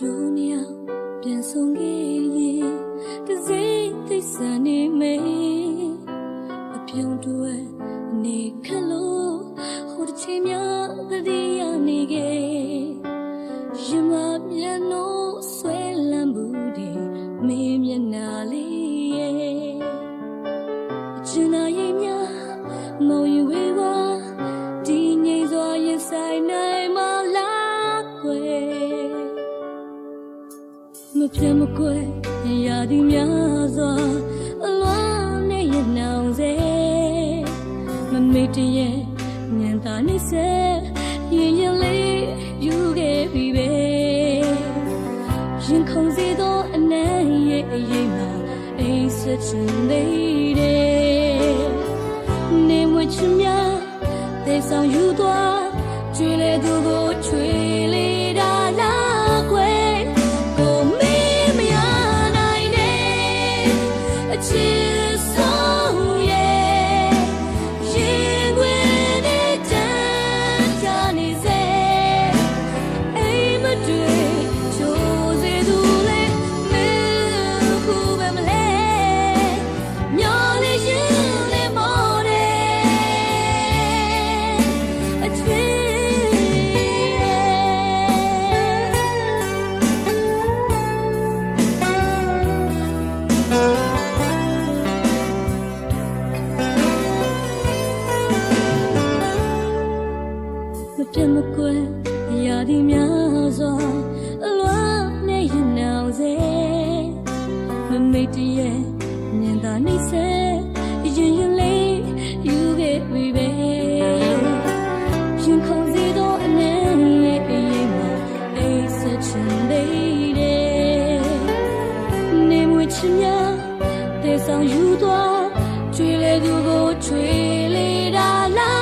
တို့မြောင်ပြန်ဆုံးခဲ့ရင်တစိမ့်သိစနေမေအပြုံးတွယ်အနေခလို့ဟိုတစ်ချိန်များ ပြမကွယ်ရာဒီများစွာအလွမ်းနဲ့ရနှောင်စေမမေ့တရဲ့ညံသာနေစေရင်ရင်လေးယူခဲ့ပြီပဲရင်ခုန်စေသောအနံ့ရဲ့အရေးမှာအိမ်ဆက်ခြင်းလေး တည်းရဲ့မြင်သာနေစေရင်ရင်လေးယူခဲ့ပြီပဲရင်ခုန်စီတော့အနည်းနဲ့အေးမှအိတ်ဆက်ချင်လေးတဲ့နေမွေချင်များတေဆောင်ယူသွားကျွေလေသူကိုကျွေလေတာလား